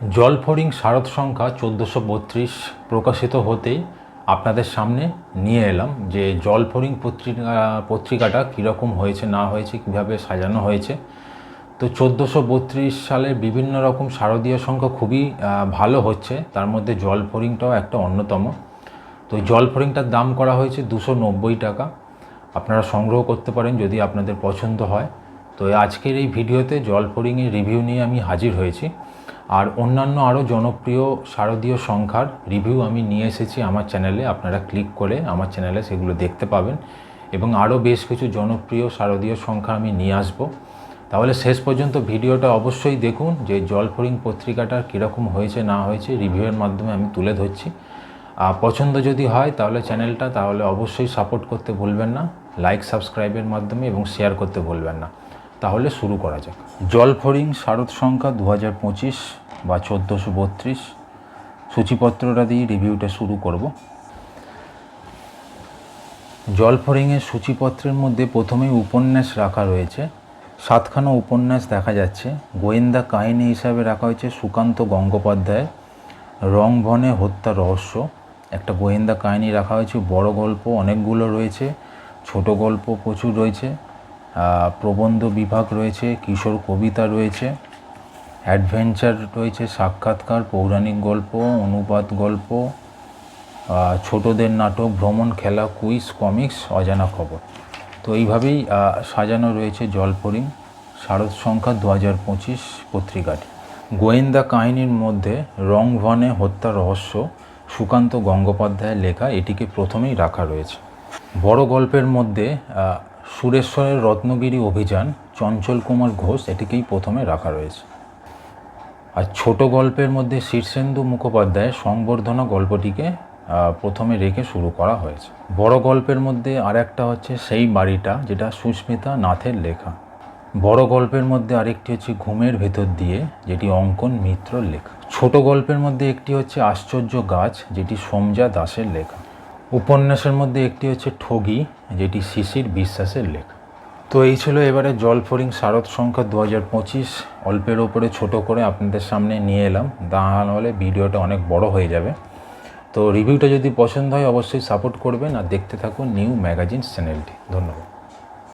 জলফড়িং শারদ সংখ্যা চোদ্দোশো বত্রিশ প্রকাশিত হতেই আপনাদের সামনে নিয়ে এলাম যে জলফড়িং পত্রিকা, পত্রিকাটা কীরকম হয়েছে, না হয়েছে, কীভাবে সাজানো হয়েছে। তো চোদ্দোশো বত্রিশ সালে বিভিন্ন রকম শারদীয় সংখ্যা খুবই ভালো হচ্ছে। তার মধ্যে জলফড়িংটাও একটা অন্যতম। তো জলফড়িংটার দাম করা হয়েছে দুশো নব্বই টাকা। আপনারা সংগ্রহ করতে পারেন যদি আপনাদের পছন্দ হয়। তো আজকের এই ভিডিওতে জলফড়িংয়ের রিভিউ নিয়ে আমি হাজির হয়েছি। আর অন্যান্য আরও জনপ্রিয় শারদীয় সংখ্যার রিভিউ আমি নিয়ে এসেছি আমার চ্যানেলে আপনারা ক্লিক করে আমার চ্যানেলে সেগুলো দেখতে পাবেন। এবং আরও বেশ কিছু জনপ্রিয় শারদীয় সংখ্যা আমি নিয়ে আসব। তাহলে শেষ পর্যন্ত ভিডিওটা অবশ্যই দেখুন যে জলফড়িং পত্রিকাটার কীরকম হয়েছে, না হয়েছে রিভিউয়ের মাধ্যমে আমি তুলে ধরছি। আর পছন্দ যদি হয় তাহলে চ্যানেলটা তাহলে অবশ্যই সাপোর্ট করতে ভুলবেন না। লাইক সাবস্ক্রাইবের মাধ্যমে এবং শেয়ার করতে ভুলবেন না। তাহলে শুরু করা যাক। জলফড়িং শারদ সংখ্যা দু হাজার পঁচিশ বা চোদ্দোশো বত্রিশ। সূচিপত্রটা দিয়ে রিভিউটা শুরু করব। জলফড়িংয়ের সূচিপত্রের মধ্যে প্রথমেই উপন্যাস রাখা রয়েছে। সাতখানা উপন্যাস দেখা যাচ্ছে। গোয়েন্দা কাহিনী হিসাবে রাখা হয়েছে সুকান্ত গঙ্গোপাধ্যায়। রংভনে হত্যা রহস্য। একটা গোয়েন্দা কাহিনী রাখা হয়েছে। বড় গল্প, অনেকগুলো রয়েছে। ছোট গল্প প্রচুর রয়েছে। প্রবন্ধ বিভাগ রয়েছে, কিশোর কবিতা রয়েছে অ্যাডভেঞ্চার রয়েছে, সাক্ষাৎকার, পৌরাণিক গল্প, অনুবাদ গল্প ছোটদের নাটক, ভ্রমণ, খেলা কুইজ কমিক্স অজানা খবর। তো এইভাবেই সাজানো রয়েছে জলপরিং শারদ সংখ্যা দু হাজার পঁচিশ পত্রিকাটি। গোয়েন্দা কাহিনীর মধ্যে রংভনে হত্যা রহস্য, সুকান্ত গঙ্গোপাধ্যায়ের লেখা, এটিকে প্রথমেই রাখা রয়েছে। বড় গল্পের মধ্যে সুরেশ্বরের রত্নগিরি অভিযান, চঞ্চল কুমার ঘোষ এটিকেই প্রথমে রাখা রয়েছে। আর ছোট গল্পের মধ্যে শীর্ষেন্দু মুখোপাধ্যায়ের সংবর্ধনা গল্পটিকে প্রথমে রেখে শুরু করা হয়েছে। বড় গল্পের মধ্যে আর একটা হচ্ছে সেই বাড়িটা, যেটা সুস্মিতা নাথের লেখা। বড় গল্পের মধ্যে আরেকটি হচ্ছে ঘুমের ভেতর দিয়ে, যেটি অঙ্কন মিত্রর লেখা। ছোট গল্পের মধ্যে একটি হচ্ছে আশ্চর্য গাছ, যেটি সোমজা দাসের লেখা। উপন্যাসের মধ্যে একটি হচ্ছে ঠগি, যেটি শিশির বিশ্বাসের লেখ। তো এই ছিল এবারে জল ফরিং শারদ সংখ্যা দু হাজার পঁচিশ। অল্পের ওপরে ছোট করে আপনাদের সামনে নিয়ে এলাম। দাঁড়ানো হলে ভিডিওটা অনেক বড় হয়ে যাবে। তো রিভিউটা যদি পছন্দ হয়, অবশ্যই সাপোর্ট করবেন। আর দেখতে থাকুন নিউ ম্যাগাজিন চ্যানেলটি। ধন্যবাদ।